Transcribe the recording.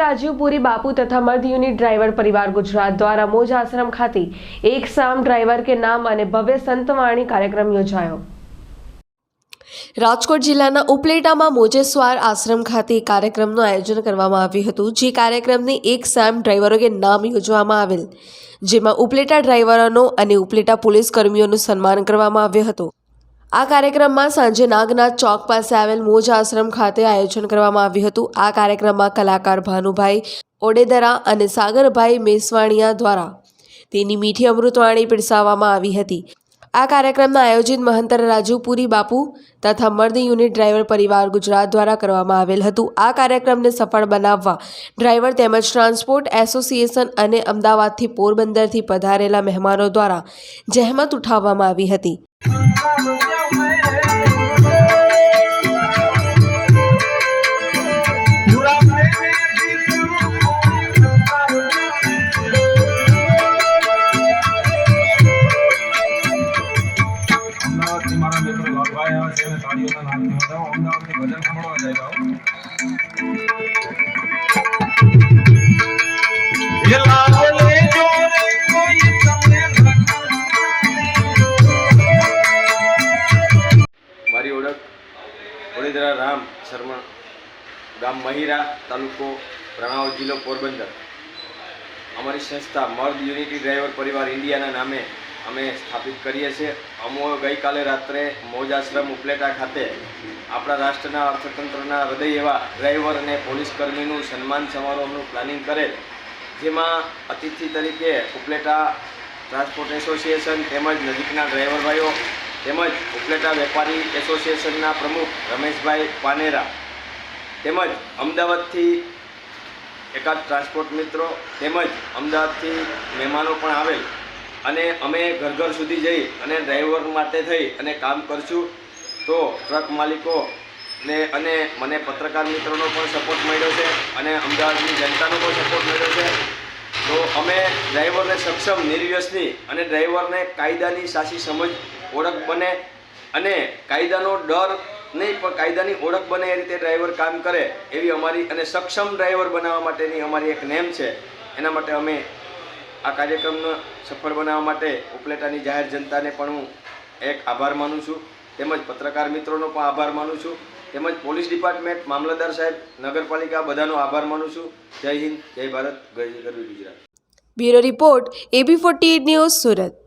રાજીવપુરી બાપુ તથા મર્દ unit driver પરિવાર ગુજરાત દ્વારા મોજ આશ્રમ ખાતે એક સામ ડ્રાઈવર કે નામ અને ભવ્ય સંતવાણી કાર્યક્રમ યોજાયો. રાજકોટ જિલ્લાના ઉપલેટામાં મોજેસ્વાર આશ્રમ ખાતે કાર્યક્રમનું આયોજન કરવામાં આવ્યું હતું, જે કાર્યક્રમને એક સામ ડ્રાઈવરો કે નામ યોજવામાં આવેલ, જેમાં ઉપલેટા ડ્રાઈવરોનો અને ઉપલેટા પોલીસ કર્મીઓનું સન્માન કરવામાં આવ્યું હતું. આ કાર્યક્રમમાં સાંજે નાગનાથ ચોક પાસે આવેલ મોજ આશ્રમ ખાતે આયોજન કરવામાં આવ્યું હતું. આ કાર્યક્રમમાં કલાકાર ભાનુભાઈ ઓડેદરા અને સાગરભાઈ મેસવાણિયા દ્વારા તેની મીઠી અમૃતવાણી પીરસાવવામાં આવી હતી. આ કાર્યક્રમના આયોજિત મહંતર રાજુપુરી બાપુ તથા મર્દ યુનિટ ડ્રાઈવર પરિવાર ગુજરાત દ્વારા કરવામાં આવેલ હતું. આ કાર્યક્રમને સફળ બનાવવા ડ્રાઈવર તેમજ ટ્રાન્સપોર્ટ એસોસિએશન અને અમદાવાદથી પોરબંદરથી પધારેલા મહેમાનો દ્વારા જહેમત ઉઠાવવામાં આવી હતી. અમદાવાદથી મારા મિત્રો લાલભાઈ આવે છે અને તાળીઓના નામથી વધાવો અમદાવાદથી ભજન સાંભળવા જાય કોઈ મારી ઓળખ વડોદરા રામ શર્મા ગામ મહિરા તાલુકો પ્રણાવ જિલ્લો પોરબંદર. અમારી સંસ્થા મર્દ યુનિટી ડ્રાઈવર પરિવાર ઇન્ડિયાના નામે અમે સ્થાપિત કરીએ છીએ. અમો ગઈકાલે રાત્રે મોજ આશ્રમ ઉપલેટા ખાતે આપણા રાષ્ટ્રના અર્થતંત્રના હૃદય એવા ડ્રાઈવર અને પોલીસ કર્મીનું સન્માન સમારોહનું પ્લાનિંગ કરેલ, જેમાં અતિથિ તરીકે ઉપલેટા ટ્રાન્સપોર્ટ એસોસિએશન તેમજ નજીકના ડ્રાઈવર ભાઈઓ તેમજ ઉપલેટા વેપારી એસોસિએશનના પ્રમુખ રમેશભાઈ પાનેરા તેમજ અમદાવાદથી એકાદ ટ્રાન્સપોર્ટ મિત્રો તેમજ અમદાવાદથી મહેમાનો પણ આવેલ અને અમે ઘર ઘર સુધી જઈ અને ડ્રાઈવર માટે થઈ અને કામ કરશું. તો ટ્રક માલિકો ને અને મને પત્રકાર મિત્રોનો પણ સપોર્ટ મળ્યો છે અને અમદાવાદની જનતાનો પણ સપોર્ટ મળ્યો છે. તો અમે ડ્રાઈવરને સક્ષમ, નિર્વ્યસની અને ડ્રાઈવરને કાયદાની સાચી સમજ, ઓળખ બને અને કાયદાનો ડર નહીં, પણ કાયદાની ઓળખ બને એ રીતે ડ્રાઈવર કામ કરે એવી અમારી અને સક્ષમ ડ્રાઈવર બનાવવા માટેની અમારી એક નેમ છે. એના માટે અમે આ કાર્યક્રમને સફળ બનાવવા માટે ઉપલેટાની જાહેર જનતાને પણ હું એક આભાર માનું છું. તેમજ પત્રકાર મિત્રોનો પણ આભાર માનું છું. તેમજ પોલીસ ડિપાર્ટમેન્ટ મામલતદાર સાહેબ, નગરપાલિકા બધાનો આભાર માનું છું. જય હિન્દ, જય ભારત ગરવી Gujarat. Bureau report, AB forty news Surat.